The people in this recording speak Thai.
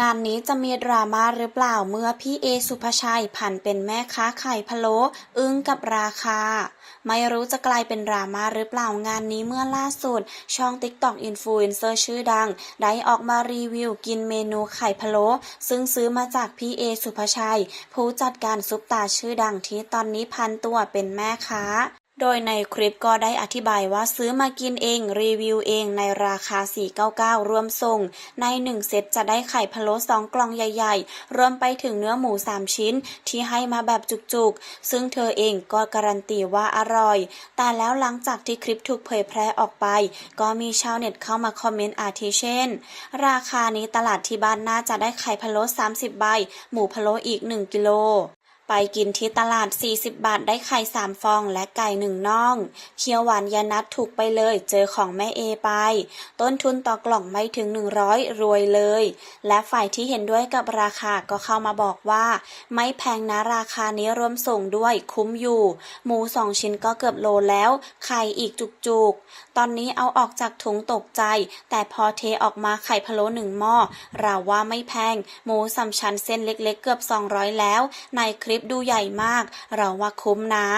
งานนี้จะมีดราม่าหรือเปล่าเมื่อพี่เอสุภาชัยผันเป็นแม่ค้าไข่พะโล้อึ้งกับราคา ไม่รู้จะกลายเป็นดราม่าหรือเปล่างานนี้เมื่อล่าสุด ช่อง TikTok อินฟลูเอนเซอร์ชื่อดัง ได้ออกมารีวิวกินเมนูไข่พะโล้ซึ่งซื้อมาจากพี่เอสุภาชัย ผู้จัดการซุปตาชื่อดังที่ตอนนี้พันตัวเป็นแม่ค้า โดยในคลิปก็ได้อธิบายว่าซื้อมากินเอง รีวิวเองในราคา 499 รวมส่ง ใน 1 เซตจะได้ไข่พะโล้2 กล่องใหญ่ๆ รวมไปถึงเนื้อหมู 3 ชิ้นที่ให้มาแบบจุกๆ ซึ่งเธอเองก็การันตีว่าอร่อย แต่แล้วหลังจากที่คลิปถูกเผยแพร่ออกไป ก็มีชาวเน็ตเข้ามาคอมเมนต์อาทิเช่น ราคานี้ตลาดที่บ้านน่าจะได้ไข่พะโล้30 ใบ หมูพะโล้อีก 1 กิโล ไปกินที่ตลาด 40 บาทได้ไข่ 3 ฟองและไก่หนึ่งน่อง เคียวหวานยานัดถูกไปเลย เจอของแม่เอไป ต้นทุนต่อกล่องไม่ถึง 100 รวยเลย และฝ่ายที่เห็นด้วยกับราคาก็เข้ามาบอกว่า ไม่แพงนะราคานี้รวมส่งด้วยคุ้มอยู่ หมู 2 ชิ้นก็เกือบโลแล้ว ไข่อีกจุกๆ ตอนนี้เอาออกจากถุงตกใจ แต่พอเทออกมาไข่พะโล้หนึ่งหม้อเราว่าไม่แพง หมูสามชั้นเส้นเล็กๆเกือบ 200 แล้วในคลิปดูใหญ่มาก เราว่าคุ้มนะ